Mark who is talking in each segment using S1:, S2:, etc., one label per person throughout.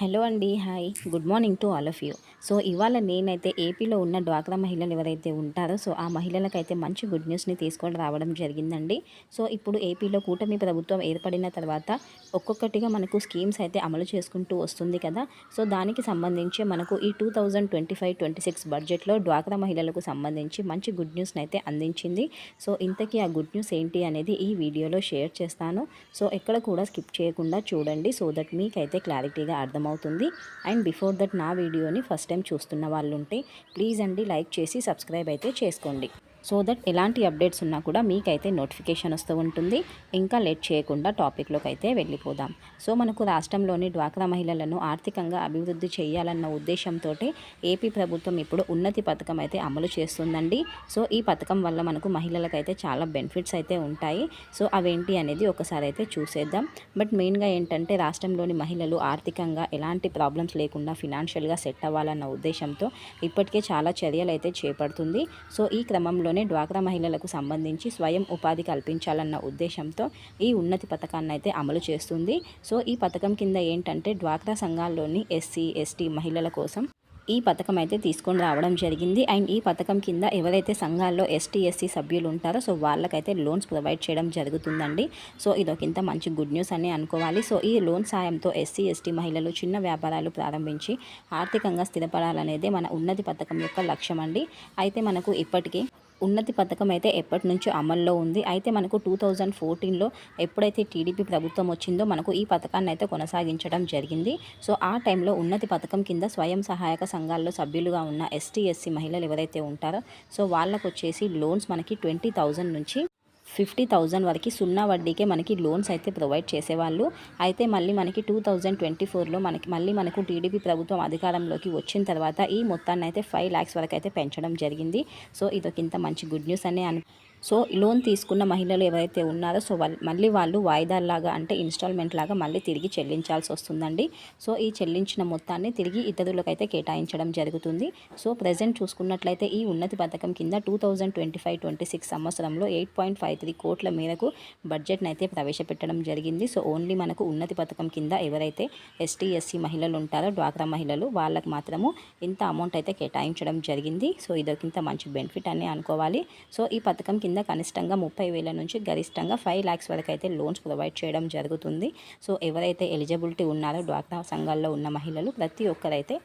S1: Hello అండి hi. Good morning to all of you. So ఇవాళ నేనైతే ఏపీలో ఉన్న డ్వాక్రా మహిళలు ఎవరైతే ఉంటారో సో ఆ మహిళలకైతే మంచి గుడ్ న్యూస్ని తీసుకొని రావడం జరిగిందండి. సో ఇప్పుడు ఏపీలో కూటమి ప్రభుత్వం ఏర్పడిన తర్వాత ఒక్కొక్కటిగా మనకు స్కీమ్స్ అయితే అమలు చేసుకుంటూ వస్తుంది కదా. సో దానికి సంబంధించి మనకు ఈ two thousand twenty five twenty six బడ్జెట్లో డ్వాక్రా మహిళలకు సంబంధించి మంచి గుడ్ న్యూస్ని అయితే అందించింది. సో ఇంతకీ ఆ గుడ్ న్యూస్ ఏంటి అనేది ఈ వీడియోలో షేర్ చేస్తాను. సో ఎక్కడ కూడా స్కిప్ చేయకుండా చూడండి సో దట్ మీకైతే క్లారిటీగా అర్థం అవుతుంది. అండ్ బిఫోర్ దట్ నా వీడియోని ఫస్ట్ టైం చూస్తున్న వాళ్ళు ఉంటే ప్లీజ్ అండి లైక్ చేసి సబ్స్క్రైబ్ అయితే చేసుకోండి. సో దట్ ఎలాంటి అప్డేట్స్ ఉన్నా కూడా మీకైతే నోటిఫికేషన్ వస్తూ ఉంటుంది. ఇంకా లేట్ చేయకుండా టాపిక్లోకి అయితే వెళ్ళిపోదాం. సో మనకు రాష్ట్రంలోని డ్వాక్రా మహిళలను ఆర్థికంగా అభివృద్ధి చేయాలన్న ఉద్దేశంతో ఏపీ ప్రభుత్వం ఇప్పుడు ఉన్నతి పథకం అయితే అమలు చేస్తుందండి. సో ఈ పథకం వల్ల మనకు మహిళలకైతే చాలా బెనిఫిట్స్ అయితే ఉంటాయి. సో అవేంటి అనేది ఒకసారి అయితే చూసేద్దాం. బట్ మెయిన్గా ఏంటంటే రాష్ట్రంలోని మహిళలు ఆర్థికంగా ఎలాంటి ప్రాబ్లమ్స్ లేకుండా ఫినాన్షియల్గా సెట్ అవ్వాలన్న ఉద్దేశంతో ఇప్పటికే చాలా చర్యలు అయితే చేపడుతుంది. సో ఈ క్రమంలో రాష్ట్రంలోనే డ్వాక్రా మహిళలకు సంబంధించి స్వయం ఉపాధి కల్పించాలన్న ఉద్దేశంతో ఈ ఉన్నతి పథకాన్ని అయితే అమలు చేస్తుంది. సో ఈ పథకం కింద ఏంటంటే డ్వాక్రా సంఘాల్లోని ఎస్సీ ఎస్టీ మహిళల కోసం ఈ పథకం అయితే తీసుకొని రావడం జరిగింది. అండ్ ఈ పథకం కింద ఎవరైతే సంఘాల్లో ఎస్టీ ఎస్సీ సభ్యులు ఉంటారో సో వాళ్ళకైతే లోన్స్ ప్రొవైడ్ చేయడం జరుగుతుందండి. సో ఇదొకింత మంచి గుడ్ న్యూస్ అని అనుకోవాలి. సో ఈ లోన్ సాయంతో ఎస్సీ ఎస్టీ మహిళలు చిన్న వ్యాపారాలు ప్రారంభించి ఆర్థికంగా స్థిరపడాలనేదే మన ఉన్నతి పథకం యొక్క లక్ష్యం అండి. అయితే మనకు ఇప్పటికీ ఉన్నతి పథకం అయితే ఎప్పటి నుంచో అమల్లో ఉంది. అయితే మనకు టూ థౌజండ్ ఫోర్టీన్లో ఎప్పుడైతే టీడీపీ ప్రభుత్వం వచ్చిందో మనకు ఈ పథకాన్ని అయితే కొనసాగించడం జరిగింది. సో ఆ టైంలో ఉన్నతి పథకం కింద స్వయం సహాయక సంఘాల్లో సభ్యులుగా ఉన్న ఎస్టీ ఎస్సీ మహిళలు ఎవరైతే ఉంటారో సో వాళ్ళకు వచ్చేసి లోన్స్ మనకి ట్వంటీ థౌజండ్ నుంచి ఫిఫ్టీ థౌజండ్ వరకు సున్నా వడ్డీకే మనకి లోన్స్ అయితే ప్రొవైడ్ చేసేవాళ్ళు. అయితే మళ్ళీ మనకి టూ థౌజండ్ ట్వంటీ ఫోర్లో మనకి మళ్ళీ మనకు టీడీపీ ప్రభుత్వం అధికారంలోకి వచ్చిన తర్వాత ఈ మొత్తాన్ని అయితే ఫైవ్ ల్యాక్స్ వరకు అయితే పెంచడం జరిగింది. సో ఇదొక మంచి గుడ్ న్యూస్ అనే అను సో లోన్ తీసుకున్న మహిళలు ఎవరైతే ఉన్నారో సో వాళ్ళు మళ్ళీ వాళ్ళు వాయిదాల్లాగా అంటే ఇన్స్టాల్మెంట్ లాగా మళ్ళీ తిరిగి చెల్లించాల్సి వస్తుందండి. సో ఈ చెల్లించిన మొత్తాన్ని తిరిగి ఇతరులకైతే కేటాయించడం జరుగుతుంది. సో ప్రజెంట్ చూసుకున్నట్లయితే ఈ ఉన్నతి పథకం కింద two thousand twenty five twenty six సంవత్సరంలో ఎయిట్ పాయింట్ ఫైవ్ త్రీ కోట్ల మేరకు బడ్జెట్ని అయితే ప్రవేశపెట్టడం జరిగింది. సో ఓన్లీ మనకు ఉన్నతి పథకం కింద ఎవరైతే ఎస్టీ ఎస్సీ మహిళలు ఉంటారో డ్వాక్రా మహిళలు వాళ్ళకు మాత్రము ఇంత అమౌంట్ అయితే కేటాయించడం జరిగింది. సో ఇదొకింత మంచి బెనిఫిట్ అని అనుకోవాలి. సో ఈ పథకం కింద కనిష్టంగా ముప్పై వేల నుంచి గరిష్టంగా ఫైవ్ ల్యాక్స్ వరకు అయితే లోన్స్ ప్రొవైడ్ చేయడం జరుగుతుంది. సో ఎవరైతే ఎలిజిబిలిటీ ఉన్నారో డ్వాక్రా సంఘాల్లో ఉన్న మహిళలు ప్రతి ఒక్కరైతే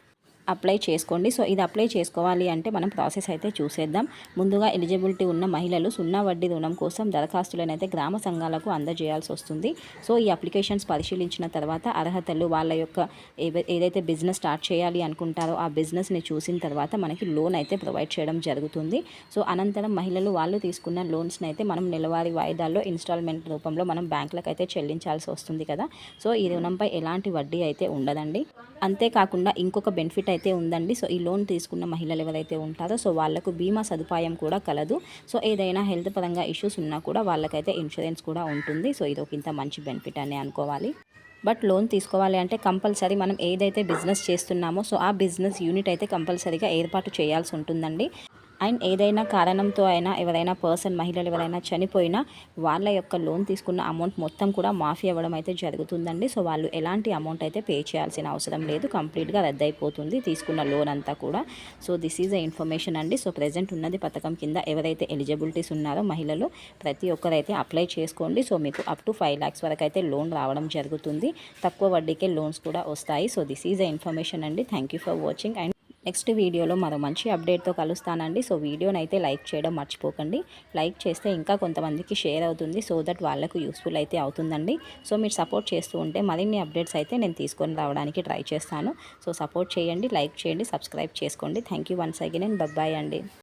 S1: అప్లై చేసుకోండి. సో ఇది అప్లై చేసుకోవాలి అంటే మనం ప్రాసెస్ అయితే చూసేద్దాం. ముందుగా ఎలిజిబిలిటీ ఉన్న మహిళలు సున్నా వడ్డీ రుణం కోసం దరఖాస్తులనైతే గ్రామ సంఘాలకు అందజేయాల్సి వస్తుంది. సో ఈ అప్లికేషన్స్ పరిశీలించిన తర్వాత అర్హతలు వాళ్ళ యొక్క ఏదైతే బిజినెస్ స్టార్ట్ చేయాలి అనుకుంటారో ఆ బిజినెస్ని చూసిన తర్వాత మనకి లోన్ అయితే ప్రొవైడ్ చేయడం జరుగుతుంది. సో అనంతరం మహిళలు వాళ్ళు తీసుకున్న లోన్స్ని అయితే మనం నెలవారీ వాయిదాల్లో ఇన్స్టాల్మెంట్ రూపంలో మనం బ్యాంకులకు అయితే చెల్లించాల్సి వస్తుంది కదా. సో ఈ రుణంపై ఎలాంటి వడ్డీ అయితే ఉండదండి. అంతేకాకుండా ఇంకొక బెనిఫిట్ అయితే ఉందండి. సో ఈ లోన్ తీసుకున్న మహిళలు ఎవరైతే ఉంటారో సో వాళ్ళకు బీమా సదుపాయం కూడా కలదు. సో ఏదైనా హెల్త్ పరంగా ఇష్యూస్ ఉన్నా కూడా వాళ్ళకైతే ఇన్సూరెన్స్ కూడా ఉంటుంది. సో ఇది ఒక ఇంత మంచి బెనిఫిట్ అని అనుకోవాలి. బట్ లోన్ తీసుకోవాలి అంటే కంపల్సరీ మనం ఏదైతే బిజినెస్ చేస్తున్నామో సో ఆ బిజినెస్ యూనిట్ అయితే కంపల్సరీగా ఏర్పాటు చేయాల్సి ఉంటుందండి. అండ్ ఏదైనా కారణంతో అయినా ఎవరైనా పర్సన్ మహిళలు ఎవరైనా చనిపోయినా వాళ్ళ యొక్క లోన్ తీసుకున్న అమౌంట్ మొత్తం కూడా మాఫీ అవ్వడం అయితే జరుగుతుందండి. సో వాళ్ళు ఎలాంటి అమౌంట్ అయితే పే చేయాల్సిన అవసరం లేదు. కంప్లీట్గా రద్దయిపోతుంది తీసుకున్న లోన్ అంతా కూడా. So this is a information అండి. సో ప్రజెంట్ ఉన్నది పథకం కింద ఎవరైతే ఎలిజిబిలిటీస్ ఉన్నారో మహిళలు ప్రతి ఒక్కరైతే అప్లై చేసుకోండి. సో మీకు అప్ టు ఫైవ్ ల్యాక్స్ వరకు అయితే లోన్ రావడం జరుగుతుంది. తక్కువ వడ్డీకే లోన్స్ కూడా వస్తాయి. So this is a information అండి. Thank for watching and next వీడియోలో మరో మంచి అప్డేట్తో కలుస్తానండి. సో వీడియోని అయితే లైక్ చేయడం మర్చిపోకండి. లైక్ చేస్తే ఇంకా కొంతమందికి షేర్ అవుతుంది. సో దట్ వాళ్ళకు యూస్ఫుల్ అయితే అవుతుందండి. సో మీరు సపోర్ట్ చేస్తూ ఉంటే మరిన్ని అప్డేట్స్ అయితే నేను తీసుకొని రావడానికి ట్రై చేస్తాను. సో సపోర్ట్ చేయండి లైక్ చేయండి సబ్స్క్రైబ్ చేసుకోండి. Thank you once again and bye bye అండి.